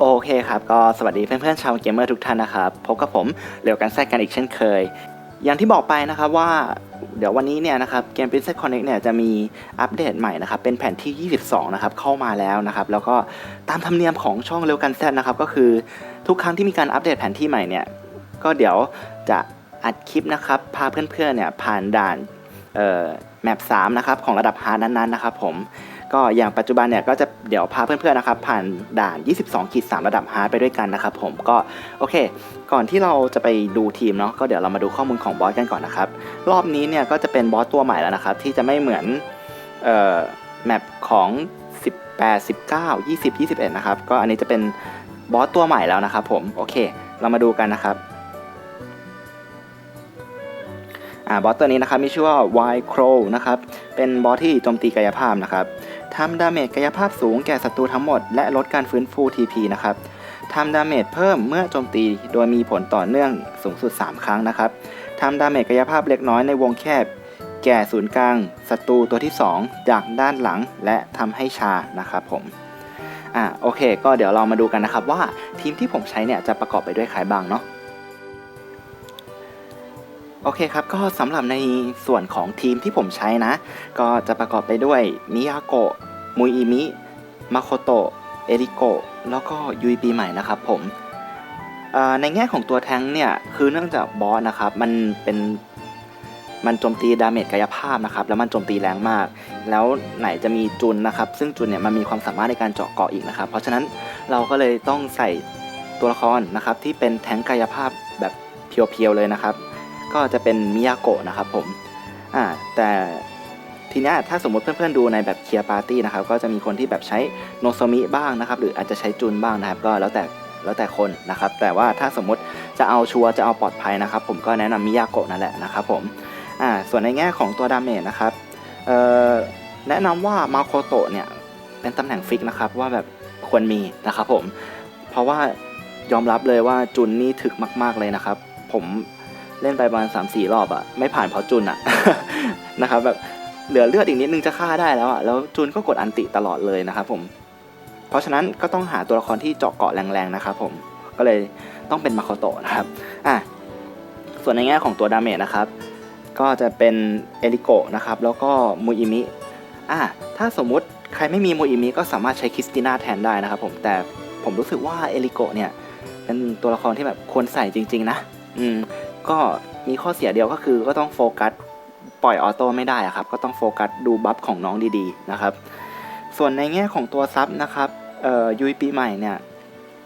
โอเคครับ ก็สวัสดีเพื่อนๆชาวเกมเมอร์ทุกท่านนะครับพบกับผมเหลียวกันแซกกันอีกเช่นเคย อย่างที่บอกไปนะครับว่าเดี๋ยววันนี้เนี่ยนะครับเกม Princess Connect เนี่ยจะมีอัปเดตใหม่นะครับ เป็นแผ่นที่ 22 นะครับ เข้ามาแล้วนะครับ แล้วก็ตามธรรมเนียมของช่องเร็วกันแซนะครับ ก็คือทุกครั้งที่มีการอัปเดตแผนที่ใหม่เนี่ย ก็เดี๋ยวจะอัดคลิปนะครับ พาเพื่อนๆเนี่ยผ่านด่านเอ่อแมป3นะครับ ของระดับฮาร์ดนั้นๆนะครับผม ก็อย่างปัจจุบันเนี่ยก็จะเดี๋ยวพาเพื่อนๆนะครับ ผ่านด่าน 22ขีด3ระดับฮาร์ดไปด้วยกันนะครับผมก็โอเค ก่อนที่เราจะไปดูทีมเนาะก็เดี๋ยวเรามาดูข้อมูลของบอสกันก่อนนะครับ รอบนี้เนี่ยก็จะเป็นบอสตัวใหม่แล้วนะครับ ที่จะไม่เหมือนเอ่อแมปของ18 19 20 21นะครับก็อันนี้จะเป็นบอสตัวใหม่แล้วนะครับผมโอเค เรามาดูกันนะครับอ่าบอสตัวนี้นะครับมีชื่อว่า Wild Crow นะครับเป็นบอสที่โจมตีกายภาพนะครับ ทำดาเมจกายภาพสูงแก่ศัตรูทั้งหมด และลดการฟื้นฟู TP นะครับทำดาเมจเพิ่มเมื่อโจมตีโดยมีผลต่อเนื่องสูงสุด 3 ครั้งนะครับทำดาเมจกายภาพเล็กน้อยในวงแคบ แก่ศูนย์กลางศัตรูตัวที่ 2 จากด้านหลังและทำให้ชานะครับผมอ่าโอเค ก็เดี๋ยวเรามาดูกันนะครับว่าทีมที่ผมใช้เนี่ยจะประกอบไปด้วยใครบ้างเนาะโอเคครับ ก็สำหรับในส่วนของทีมที่ผมใช้นะ ก็จะประกอบไปด้วยมิยาโกะ มุยอิมิ มาโคโตะ เอริโกะ แล้วก็ยุยปีใหม่นะครับผม ในแง่ของตัวแทงค์เนี่ย คือเนื่องจากบอสนะครับ มันเป็นมันโจมตีดาเมจกายภาพนะครับ แล้วมันโจมตีแรงมาก แล้วไหนจะมีจุนนะครับ ซึ่งจุนเนี่ยมันมีความสามารถในการเจาะเกาะอีกนะครับ เพราะฉะนั้นเราก็เลยต้องใส่ตัวละครนะครับที่เป็นแทงค์กายภาพแบบเพียวๆเลยนะครับ ก็จะเป็นมิยาโกะนะครับผมอ่าแต่ ทีนี้ถ้าสมมติเพื่อนๆดูในแบบเคียร์ปาร์ตี้นะครับก็จะมีคนที่แบบใช้โนโซมิบ้างนะครับหรืออาจจะใช้จุนบ้างนะครับก็แล้วแต่แล้วแต่คนนะครับ แต่ว่าถ้าสมมติจะเอาชัวร์จะเอาปลอดภัยนะครับ ผมก็แนะนำมิยาโกะนั่นแหละนะครับผมอ่าส่วนในแง่ของตัวดาเมจนะครับเอ่อแนะนำว่ามาโคโตะเนี่ยเป็นตำแหน่งฟิกนะครับว่าแบบควรมีนะครับผมเพราะว่ายอมรับเลยว่าจุนนี่ถึกมาก ๆเลยนะครับ ผมเล่นไปประมาณสามสี่รอบอะไม่ผ่านเพราะจุนอะนะครับแบบ เหลือเลือดอีกนิดนึงจะฆ่าได้แล้วอะแล้วจุนก็กดอันติตลอดเลยนะครับผม เพราะฉะนั้นก็ต้องหาตัวละครที่เจาะเกาะแรงๆนะครับผมก็เลยต้องเป็นมาโคโตะนะครับอะส่วนในแง่ของตัวดาเมจนะครับ ก็จะเป็นเอริโกะนะครับแล้วก็มูอิมิอะถ้าสมมุติใครไม่มีมูอิมิก็สามารถใช้คริสติน่าแทนได้นะครับผมแต่ผมรู้สึกว่าเอริโกะเนี่ยเป็นตัวละครที่แบบควรใส่จริง ๆ นะ อืมก็มีข้อเสียเดียวก็คือก็ต้องโฟกัส ปล่อยออโต้ไม่ได้ครับ ก็ต้องโฟกัสดูบัฟของน้องดีๆนะครับ ส่วนในแง่ของตัวซับนะครับเอ่อยุยปีใหม่เนี่ย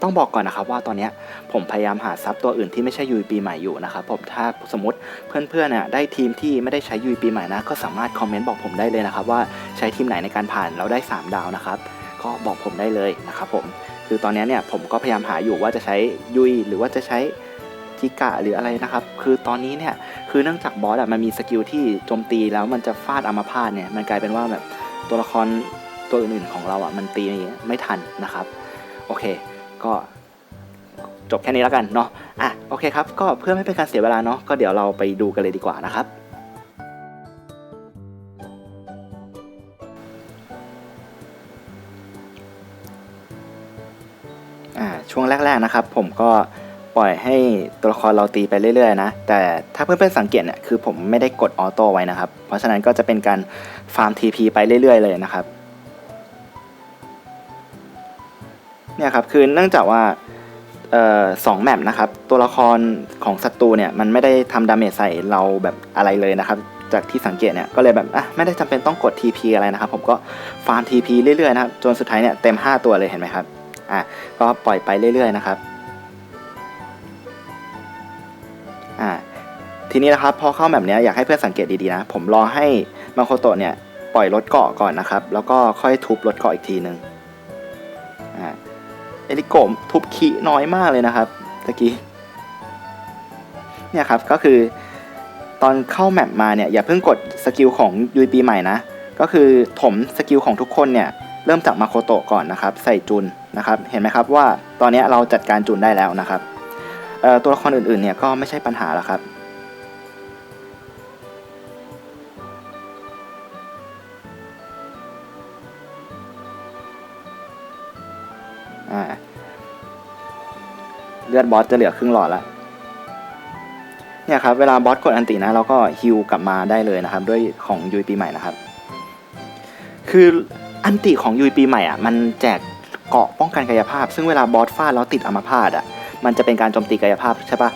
ต้องบอกก่อนนะครับว่าตอนนี้ผมพยายามหาซับตัวอื่นที่ไม่ใช่ยุยปีใหม่อยู่นะครับผมถ้าสมมติเพื่อนๆเนี่ยได้ทีมที่ไม่ได้ใช้ยุยปีใหม่นะก็สามารถคอมเมนต์บอกผมได้เลยนะครับว่าใช้ทีมไหนในการผ่านแล้วได้ 3 ดาวนะครับ ก็บอกผมได้เลยนะครับผมคือตอนนี้เนี่ยผมก็พยายามหาอยู่ว่าจะใช้ยุยหรือว่าจะใช้จิกะหรืออะไรนะครับ คือตอนนี้เนี่ย คือเนื่องจากบอสอะมันมีสกิลที่โจมตีแล้วมันจะฟาดอัมพาตเนี่ยมันกลายเป็นว่าแบบตัวละครตัวอื่นๆของเราอะมันตีไม่ทันนะครับโอเค ก็จบแค่นี้แล้วกันเนาะอะโอเคครับก็เพื่อไม่เป็นการเสียเวลาเนาะก็เดี๋ยวเราไปดูกันเลยดีกว่านะครับอ่าช่วงแรก ๆ นะครับ ผมก็ ปล่อยให้ตัวละครเราตีไปเรื่อยๆนะ แต่ถ้าเพื่อนๆสังเกตเนี่ยคือผมไม่ได้กดออโต้ไว้นะครับ เพราะฉะนั้นก็จะเป็นการฟาร์ม TP ไปเรื่อยๆ เลยนะครับเนี่ยครับคือเนื่องจากว่าออสองแมปนะครับตัวละครของศัตรูเนี่ยมันไม่ได้ทำดาเมจใส่เราแบบอะไรเลยนะครับ จากที่สังเกตเนี่ยก็เลยแบบอะไม่ได้จำเป็นต้องกด TP อะไรนะครับ ผมก็ฟาร์ม TP เรื่อยๆนะครับจนสุดท้ายเนี่ยเต็ม 5 ตัวเลยเห็นไหมครับอะก็ปล่อยไปเรื่อยๆนะครับ อ่าทีนี้นะครับพอเข้าแบบนี้อยากให้เพื่อนสังเกตดีๆนะ ผมรอให้มาโคโตะเนี่ยปล่อยรถเกาะก่อนนะครับ แล้วก็ค่อยทุบรถเกาะอีกทีหนึ่งอ่าเอริโกะทุบขีน้อยมากเลยนะครับตะกี้เนี่ยครับก็คือตอนเข้าแมปมาเนี่ยอย่าเพิ่งกดสกิลของยูปีใหม่นะ ก็คือถมสกิลของทุกคนเนี่ยเริ่มจากมาโคโตะก่อนนะครับ ใส่จุนนะครับ เห็นไหมครับว่าตอนนี้เราจัดการจุนได้แล้วนะครับ ตัวละครอื่นๆเนี่ยก็ไม่ใช่ปัญหาแล้วครับเลือดบอสจะเหลือครึ่งหลอดละเนี่ยครับเวลาบอสกดอันตินะเราก็ฮิวกลับมาได้เลยนะครับ ด้วยของยุยปีใหม่นะครับ คืออันติของยุยปีใหม่อะมันแจกเกาะป้องกันกายภาพ ซึ่งเวลาบอสฟาดแล้วติดอัมพาตอะ มันจะเป็นการโจมตีกายภาพใช่ปะ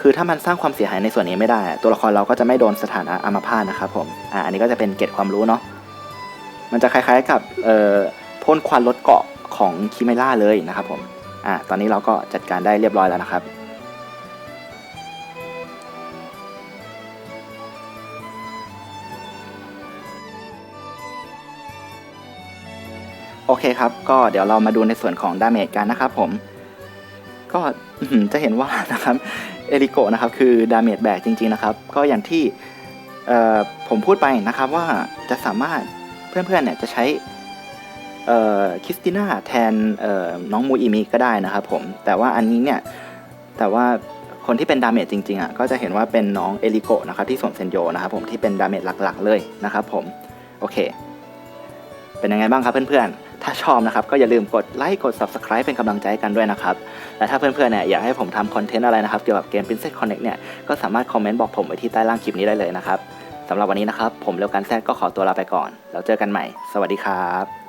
คือถ้ามันสร้างความเสียหายในส่วนนี้ไม่ได้ ตัวละครเราก็จะไม่โดนสถานะอัมพาตนะครับผมอ่าอันนี้ก็จะเป็นเกร็ดความรู้เนาะมันจะคล้ายๆกับเอ่อพ่นควันลดเกาะของคิเมล่าเลยนะครับผมอ่าตอนนี้เราก็จัดการได้เรียบร้อยแล้วนะครับโอเคครับ ก็เดี๋ยวเรามาดูในส่วนของดาเมจกันนะครับผม ก็จะเห็นว่านะครับเอริโกนะครับคือดาเมจแบกจริงๆนะครับ ก็อย่างที่ผมพูดไปนะครับว่าจะสามารถเพื่อนๆเนี่ยจะใช้คริสติน่าแทนน้องมูอิมิก็ได้นะครับผม แต่ว่าอันนี้เนี่ย แต่ว่าคนที่เป็นดาเมจจริงๆอะก็จะเห็นว่าเป็นน้องเอริโกนะครับที่สวมเซนโยนะครับผมที่เป็นดาเมจหลักๆเลยนะครับผม โอเค เป็นยังไงบ้างครับเพื่อนๆ ถ้าชอบนะครับ ก็อย่าลืมกดไลค์กด Subscribe เป็นกำลังใจกันด้วยนะครับ และถ้าเพื่อนๆเนี่ยอยากให้ผมทำคอนเทนต์อะไรนะครับ เกี่ยวกับเกม Princess Connect เนี่ยก็สามารถคอมเมนต์บอกผมไว้ที่ใต้ล่างคลิปนี้ได้เลยนะครับสำหรับวันนี้นะครับ ผมเลวกันแซดก็ขอตัวลาไปก่อน แล้วเจอกันใหม่ สวัสดีครับ